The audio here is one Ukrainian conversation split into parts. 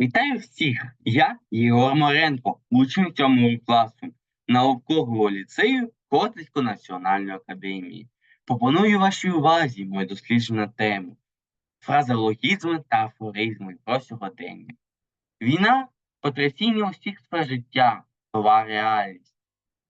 Вітаю всіх! Я Єгор Моренко, учень 7 класу наукового ліцею Котлівської національної академії. Пропоную вашій увазі моє дослідження тему фразеологізми та афоризми про сьогодення. Війна потрясіння усіх сфер життя, нова реальність.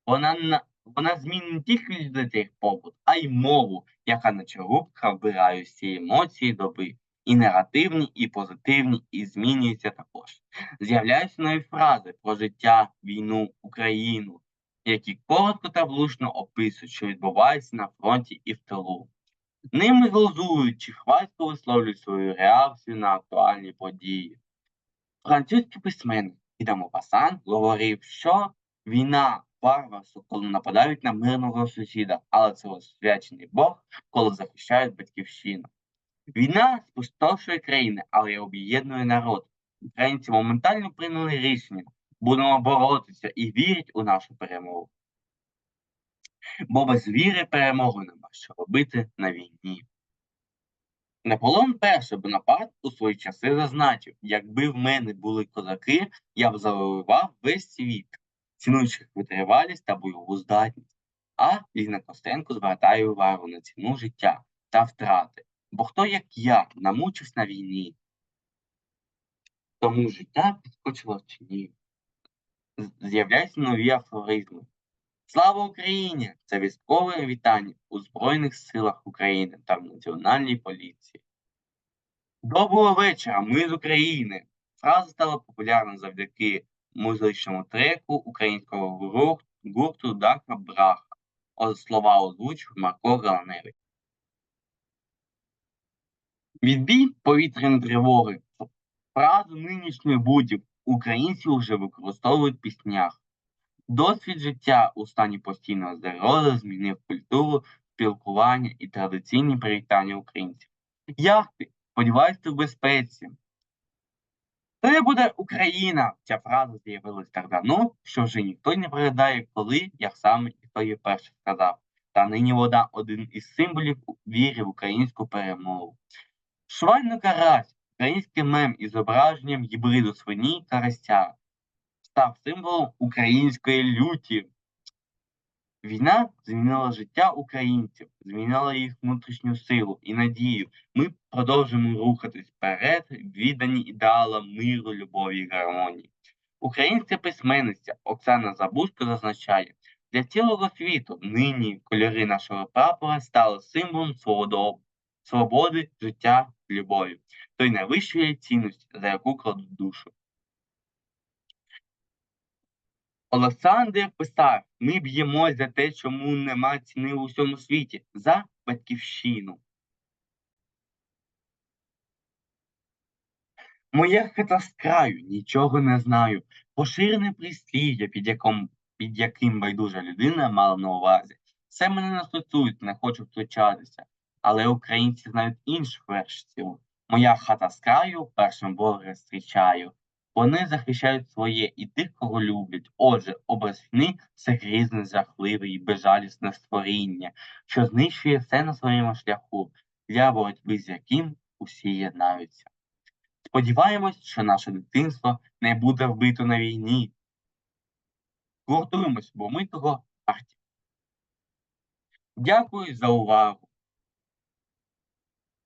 Вона, на- вона змінить не тільки людей побут, а й мову, яка на черубка вбирає всі емоції доби і негативні, і позитивні, і змінюються також. З'являються нові фрази про життя, війну, Україну, які коротко та влучно описують, що відбувається на фронті і в тилу. Ними глузують чи хвальсько висловлюють свою реакцію на актуальні події. Французький письменник Іда Мопасан говорив, що війна варварство, коли нападають на мирного сусіда, але це освячений Бог, коли захищають батьківщину. Війна спустошує країни, але об'єднує народ. Українці моментально прийняли рішення. Будемо боротися і вірять у нашу перемогу. Бо без віри перемоги нема що робити на війні. Наполеон І Бонапарт у свої часи зазначив, якби в мене були козаки, я б завоював весь світ, цінуючи витривалість та бойову здатність. А Ліна Костенко звертає увагу на ціну життя та втрати. Бо хто, як я, намучився на війні, тому життя підскочило в. З- З'являються нові афоризми. Слава Україні! Це військове вітання у Збройних силах України та в Національній поліції. Доброго вечора! Ми з України! Фраза стала популярна завдяки музичному треку українського гурту Дака Браха. Слова озвучив Марко Галаневич. Відбій повітряної тривоги. Фразу нинішньої будів українці вже використовують в піснях. Досвід життя у стані постійного загрози змінив культуру, спілкування і традиційні привітання українців. Як ти? Сподіваюсь, ти в безпеці. Це буде Україна. Ця фраза з'явилась так давно, що вже ніхто не пригадає, коли, як саме і хто її перший сказав. Та нині вода один із символів віри в українську перемогу. Швайно карась, український мем із зображенням гібриду свині карася, став символом української люті. Війна змінила життя українців, змінила їх внутрішню силу і надію. Ми продовжуємо рухатись вперед, віддані ідеалам миру, любові і гармонії. Українська письменниця Оксана Забузько зазначає, для цілого світу нині кольори нашого прапора стали символом свободи, свободи, життя, любові, той найвищої цінності, за яку кладуть душу. Олександр писав: ми б'ємось за те, чому нема ціни у всьому світі, за батьківщину. Моя хата з краю, нічого не знаю. Поширене прислів'я, під яким, під яким байдужа людина мала на увазі. Це мене не стосується, не хочу втручатися. Але українці знають іншу версію. Моя хата з краю, першим Бога зустрічаю. Вони захищають своє і тих, кого люблять. Отже, образ війни – це грізне, жахливе і безжалісне створіння, що знищує все на своєму шляху, для боротьби з яким усі єднаються. Сподіваємось, що наше дитинство не буде вбито на війні. Гуртуємось, бо ми того варті. Дякую за увагу.